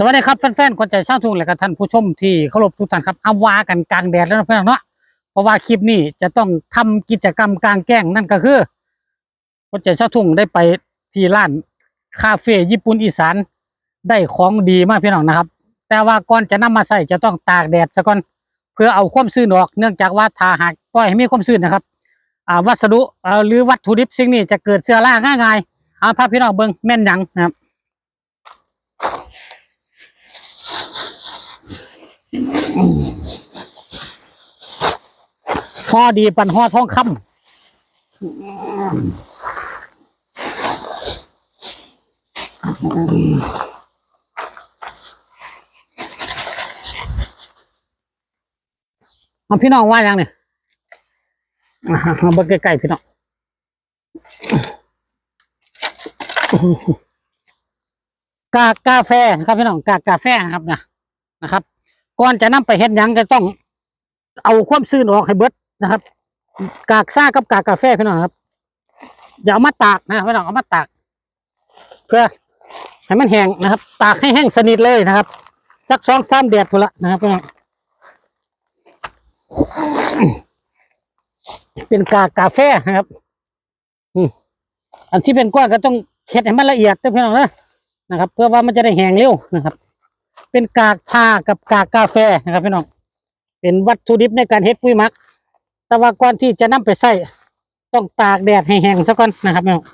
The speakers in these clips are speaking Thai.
สวัสดีครับแฟนๆคนใจช่างทุ่งและก็ท่านผู้ชมที่เคารพทุกท่านครับเอาวากันกลางแดดแล้วนะเพื่อนเนาะเพราะว่าคลิปนี้จะต้องทำกิจกรรมกลางแจ้งนั่นก็คือคนใจช่างทุ่งได้ไปที่ร้านคาเฟ่ญี่ปุ่นอีสานได้ของดีมากพี่น้องนะครับ แต่ว่าก่อนจะนำมาใส่จะต้องตากแดดซะก่อนเพื่อเอาความชื้นออก เนื่องจากว่าถ้าหากปล่อยให้มีความชื้นนะครับวัสดุหรือวัตถุดิบสิ่งนี้จะเกิดเชื้อราง่ายๆเอาพาพี่น้องเบิ่งแม่นยังนะครับ พอดีปันห่อท้องคำเอาพี่น้องว่ายังเนี่ยอ่าเอาเบิ่งใกล้ๆพี่น้องกากาแฟครับพี่น้องกากาแฟครับนะนะครับ ก่อนจะนำไปเฮ็ดหยังก็ต้องเอาความซื่นออกให้เบิดนะครับ กากซ่ากับกากกาแฟพี่น้องครับอย่าเอามาตากนะพี่น้องเอามาตาก เพื่อให้มันแห้งนะครับ ตากให้แห้งสนิทเลยนะครับสักสองสามแดดพอละนะครับพี่น้องเป็นกากกาแฟนะครับอันที่เป็นก้อนก็ต้องเค็ดให้มันละเอียดนะพี่น้องนะนะครับ เพื่อว่ามันจะได้แห้งเร็วนะครับ เป็นกากชากับกากกาแฟนะครับพี่น้องเป็นวัตถุดิบในการเฮ็ดปุ๋ยมัก แต่ว่าก่อนที่จะนำไปใส่ต้องตากแดดให้แห้งซะก่อนนะครับพี่น้อง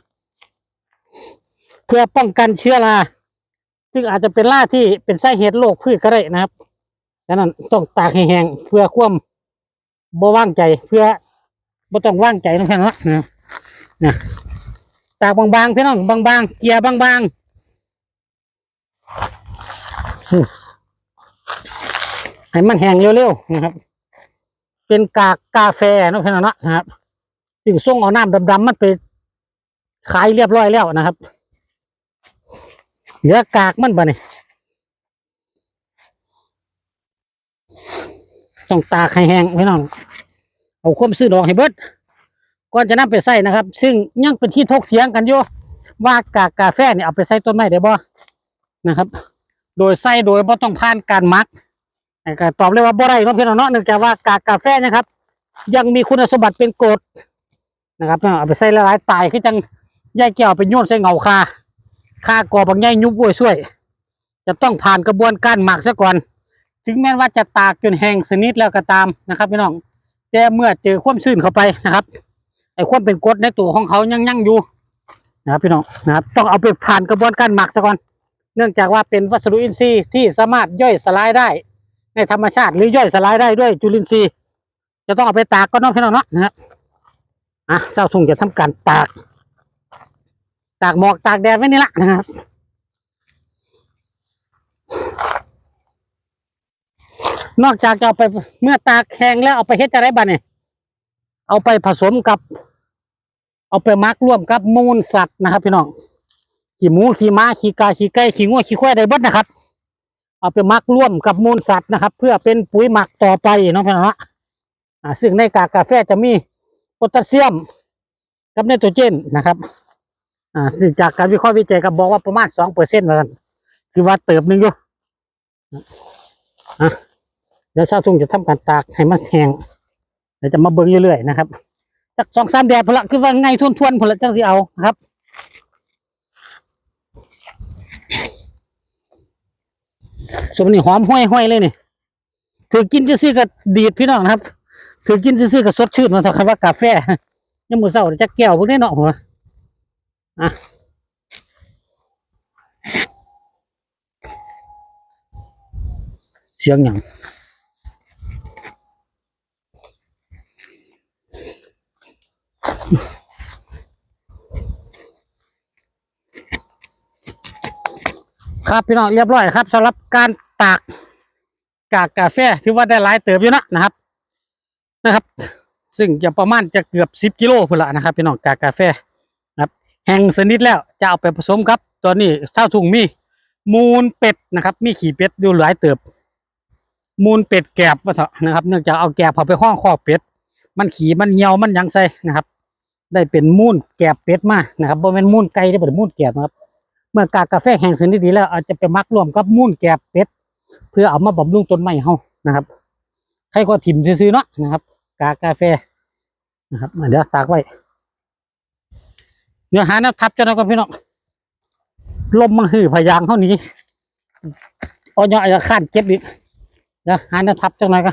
เพื่อป้องกันเชื้อราซึ่งอาจจะเป็นราที่เป็นสาเหตุโรคพืชก็ได้นะครับดังนั้นต้องตากให้แห้งเพื่อควมบ่ว่างใจ เพื่อบ่ต้องว่างใจนะพี่น้องนะนะตากบางๆพี่น้องบางๆเกียร์บางๆ ให้มันแห้งเร็วๆนะครับ เป็นกากกาแฟเนาะพี่น้องนะนะครับจึงส่งเอาน้ำดำๆมันไปขายเรียบร้อยแล้วนะครับ เหลือกากมันบ่เนี่ยต้องตากให้แห้งพี่น้อง เอาคมซื้อดอกให้เบิดก่อนจะนำไปใส่นะครับ ซึ่งยังเป็นที่ทกเถียงกันอยู่ว่ากากกาแฟเนี่ยเอาไปใส่ต้นไม้ได้บ่นะครับ โดยใส่โดยบ่ต้องผ่านการหมักแต่ก็ตอบเลยว่าบ่ได้เนาะพี่น้องเนาะเนื่องจากว่ากากกาแฟนะครับ ยังมีคุณสมบัติเป็นกรดนะครับเอาไปใส่ละลายตายคือจังยายแก้วไปโยนใส่เงาคาคากอบางใหญ่ยุบป่วยช่วย จะต้องผ่านกระบวนการหมักซะก่อน ถึงแม้ว่าจะตากจนแห้งสนิทแล้วก็ตามนะครับพี่น้องแต่เมื่อเจอความชื้นเข้าไปนะครับไอ้ความเป็นกรดในตัวของเขายังยั่งอยู่นะครับพี่น้องนะครับต้องเอาไปผ่านกระบวนการหมักซะก่อน เนื่องจากว่าเป็นวัสดุอินทรีย์ที่สามารถย่อยสลายได้ ในธรรมชาติหรือย่อยสลายได้ด้วยจุลินทรีย์ จะต้องเอาไปตากก็น้องพี่น้องเนาะนะอะเศร้าทุ่งจะทำการตาก ตากหมอกตากแดดไว้นี่ละนะครับนอกจากจะเอาไปเมื่อตากแห้งแล้วเอาไปเฮ็ดจะได้บ้างเนี่ยเอาไปผสมกับ เอาไปมักร่วมกับมูลสัตว์นะครับพี่น้อง ขี้หมูขี้ม้าขี้กาขี้ไก่ขี้งัวขี้ควายได้เบิดนะครับ เอาไปหมักร่วมกับมูลสัตว์นะครับ เพื่อเป็นปุ๋ยหมักต่อไปน้องพี่น้องเนาะซึ่งในกากกาแฟจะมีโพแทสเซียมกับไนโตรเจนนะครับ อ่าจากการวิเคราะห์วิจัยก็บอกว่าประมาณสองเปอร์เซ็นต์เหมือนกันคือว่าเติบหนึ่งอยู่อะเดี๋ยวชาวทุ่งจะทำการตากให้มันแห้งเดี๋ยวจะมาเบิ่งเรื่อยๆนะครับจากสองสามแดดพละคือว่าไงทวนๆพละจังสิเอาครับ สมนี่หอมห้อยห้อยๆเลยนี่ถือกินซื่อๆกับดีดพี่น้องนะครับถือกินซื่อๆกับสดชื่นมาสักครว่ากาแฟยังมือเศร้าเดี๋ยวจะแก้วพวกนี้เนาะหัวอะเสียงอย่าง ครับพี่น้องเรียบร้อยครับสำหรับการตากกากกาแฟถือว่าได้หลายเติบอยู่นะนะครับ นะครับ ซึ่งจะประมาณจะเกือบสิบกิโลพุ่นละนะครับ พี่น้องกากกาแฟนะครับ แห้งสนิทแล้วจะเอาไปผสมครับ ตอนนี้เช่าถุงมีมูลเป็ดนะครับ มีขี่เป็ดอยู่หลายเติบ มูลเป็ดแกบว่าเถอะนะครับ เนื่องจากเอาแกบเอาไปห้องคอกเป็ด มันขี่มันเหี่ยวมันยังใส่นะครับ ได้เป็นมูลแกบเป็ดมานะครับบ่เป็นมูลไก่ได้เป็นมูลแกบนะครับ เมื่อกากกาแฟแห้งสนิทดีแล้วอาจจะไปมักร่วมกับมูลแกบเป็ดเพื่อเอามาบำรุงต้นไม้เฮานะครับให้ก็ถิ่มซื้อๆเนาะนะครับ กากกาแฟนะครับเดี๋ยวตากไว้เนื้อหาแนวทับเจ้าหน้าก็พี่น้องลมมันหือพยางเท่านี้ออยอาจจะข้านเก็บอีกเดี๋ยวหาแนวทับจังหน่อยก็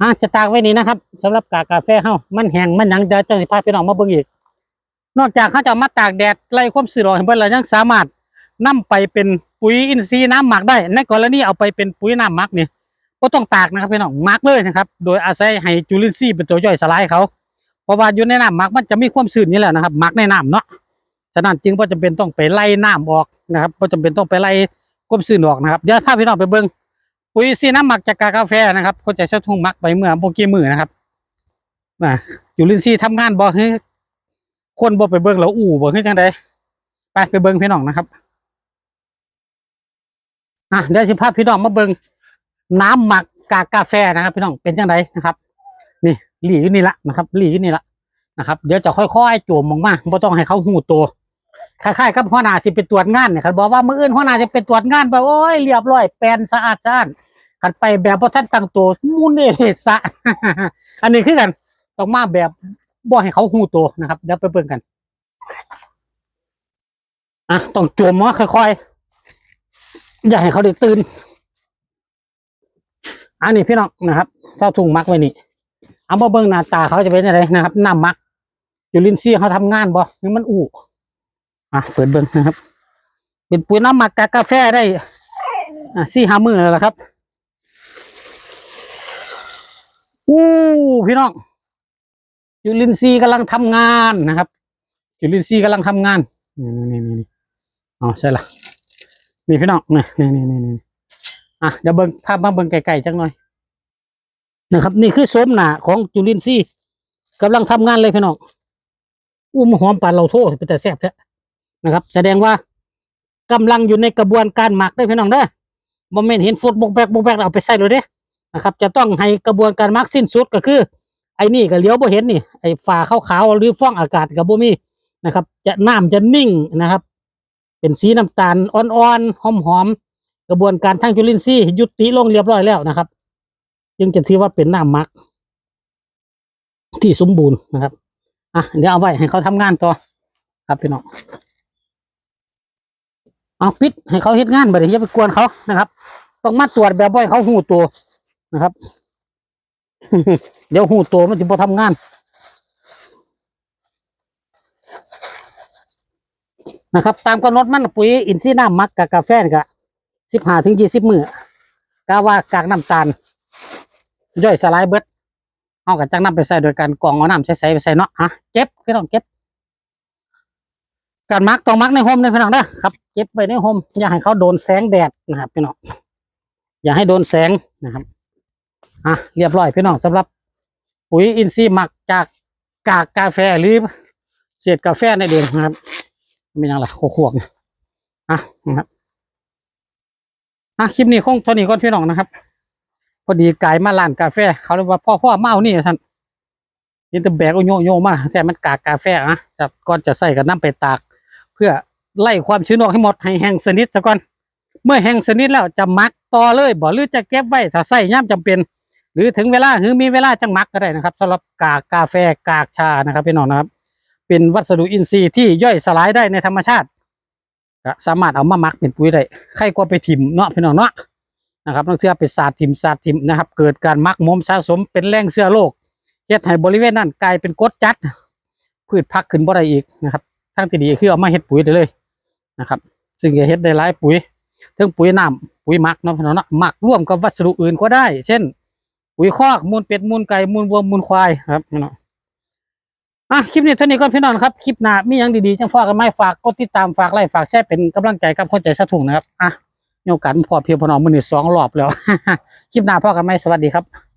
อะจะตากไว้นี่นะครับสำหรับกากาแฟเฮามันแห้งมันหยังเดี๋ยวเจะสิพาพี่น้องมาเบิ่งอีก นอกจากเขาจะมาตากแดดไล่ความสื่อรอให้เบิ่งแล้วยังสามารถนำไปเป็นปุ๋ยอินทรีย์น้ำหมักได้ ในกรณีเอาไปเป็นปุ๋ยน้ำหมักนี่ก็ต้องตากนะครับพี่น้องหมักเลยนะครับ โดยอาศัยให้จุลินทรีย์เป็นตัวย่อยสลายเขาเพราะว่าอยู่ในน้ำหมักมันจะมีความชื้นนี่แหละนะครับหมักในน้ำเนาะฉะนั้นจึงว่าจำเป็นต้องไปไล่น้ำออกนะครับว่าจำเป็นต้องไปไล่ความชื้นออกนะครับเดี๋ยวถ้าพี่น้องไปเบิ่งปุ๋ยอินทรีย์น้ำหมักจากกากาแฟนะครับเขาจะใช้ทุ่งหมักไปเมื่อโบกี้มือนะครับอ่าจุลินทรีย์ทำงานบ่ให้ คนบ่ไปเบิ่งแล้วอู่บ่คือจังไดไปไปเบิ่งพี่น้องนะครับอะเดี๋ยวสิพาพี่น้องมาเบิ่งน้ำหมักกากาแฟนะครับ พี่น้องเป็นจังไดนะครับ นี่หลีอยู่นี่ละนะครับหลีอยู่นี่ละนะครับ เดี๋ยวจะค่อยๆโจมออกมาบ่ต้องให้เขาหูตัวคล้ายๆกับหัวหน้าสิไปตรวจงานเนี่ยคันบอกว่ามื้ออื่นหัวหน้าจะไปตรวจงานไปโอ้ยเรียบร้อยแปลนสะอาดสะอ้านคันไปแบบบ่ทันตั้งตัวมุนเอเลสะอันนี้คือกันต้องมาแบบ บ่ให้เขาหูตัวนะครับเดี๋ยวไปเบิ่งกันอะต้องจมว่าค่อยๆอย่าให้เขาได้ตื่นอันนี้พี่น้องนะครับเจ้าถุงมักไว้นี่เอามาเบิ่งหน้าตาเขาจะเป็นอะไรนะครับน้ำมักจุลินทรีย์เขาทำงานบ่นี่มันอู้อะเปิดเบิ่งนะครับ เป็นปุ๋ยน้ำหมักกากาแฟได้อะสี่ห้ามือแล้วล่ะครับอู้พี่น้อง จุลินทรีย์กำลังทำงานนะครับจุลินทรีย์กำลังทำงานนี่นี่นี่นี่อ๋อใช่ละนี่พี่น้องนี่นี่นี่นี่อะเดี๋ยวเบิ้งภาพมาเบิ้งไกลๆจังหน่อยนะครับ นี่คือโสมหนาของจุลินทรีย์กำลังทำงานเลยพี่น้องอู้มหอมปานเราโทษเป็นแต่แซ่บแท้นะครับ แสดงว่ากำลังอยู่ในกระบวนการหมักได้พี่น้องเด้อโมเมนเห็นฟุตบกแบกบกแบกแล้วเอาไปใส่เลยเด้นะครับ จะต้องให้กระบวนการหมักสิ้นสุดก็คือ ไอ้นี่ก็เลี้ยวบ่เห็นนี่ไอ้ฝาขาวๆหรือฟองอากาศกับบ่มีนะครับ จะน้ำจะนิ่งนะครับ เป็นสีน้ำตาลอ่อนๆหอมๆกระบวนการทางจุลินทรีย์ยุติลงเรียบร้อยแล้วนะครับ จึงจะถือว่าเป็นน้ำมัก ที่สมบูรณ์นะครับอะเดี๋ยวเอาไว้ให้เขาทำงานต่อครับพี่น้องเอาปิดให้เขาเฮ็ดงานไปเลยอย่าไปกวนเขานะครับ ต้องมาตรวจแบบบ่ให้เขาหูตัวนะครับ เดี๋ยวหูตัวมันจะพอทำงานนะครับ ตามกำหนดมันปุ๋ยอินทรีย์น้ำมักกับกาแฟนี่ก็สิบห้าถึงยี่สิบมือกาว่ากากน้ำตาล ย่อยสลายเบิดเอากับจังน้ำไปใส่โดยการกรองเอาน้ำใส่ไปใส่เนาะฮะเก็บพี่น้องเก็บ การมักต้องมักในโฮมเลยพี่น้องเด้อครับเก็บไว้ในโฮมอย่าให้เขาโดนแสงแดดนะครับพี่น้องอย่าให้โดนแสงนะครับ อะเรียบร้อยพี่น้องสำหรับ ปุ๋ยอินทรีย์หมักจากกากกาแฟหรือเศษกาแฟในเดือนนะครับไม่ยังไรขวกๆเนี่ยอะนะครับอะคลิปนี้คงเท่านี้ก่อนพี่น้องนะครับ พอดีกายมาร้านกาแฟ เขาเลยกว่าพ่อพ่อเมานี่ท่านยินแต่แบกโอโยโยมาแต่มันกากกาแฟนะครับก่อนจะใส่กับน้ำไปตาก เพื่อไล่ความชื้นออกให้หมดให้แห้งสนิทซะก่อน เมื่อแห้งสนิทแล้วจะหมักต่อเลยบ่หรือจะเก็บไว้ถ้าใส่ย่ำจำเป็น รือถึงเวลาหรือมีเวลาจังหมักก็ได้นะครับสำหรับกากกาแฟกากชานะครับพี่น้องนะครับ เป็นวัสดุอินทรีย์ที่ย่อยสลายได้ในธรรมชาติสามารถเอามาหมักเป็นปุ๋ยได้ใครก็ไปถิ่มเนาะพี่น้องเนาะนะครับนักเที่ยวไปสาดถิ่มสาดถิ่มนะครับ เกิดการหมักหมมสะสมเป็นแรงเชื้อโรคเฮ็ดให้บริเวณนั้นกลายเป็นกดจัด พืชพักขึ้นบ่ได้อีกนะครับทั้งที่ดีคือเอามาเฮ็ดปุ๋ยได้เลยนะครับ ซึ่งจะเฮ็ดได้หลายปุ๋ยทั้งปุ๋ยน้ำปุ๋ยหมักเนาะพี่น้องเนาะหมักร่วมกับวัสดุอื่นก็ได้ เช่น ปุ๋ยคอกมูลเป็ดมูลไก่มูลวัวมูลควายครับพี่น้องอะคลิปนี้เท่านี้ก่อนพี่น้องครับคลิปหน้ามีอย่างดีๆจังฝากกันไหมฝากกดติดตามฝากไลค์ฝากแชร์เป็นกำลังใจกับเข้าใจสะถุงนะครับอะมีโอกาสพอเพียงพอน้องมือหนึ่งสองรอบแล้ว คลิปหน้าพ่อกันไหมสวัสดีครับ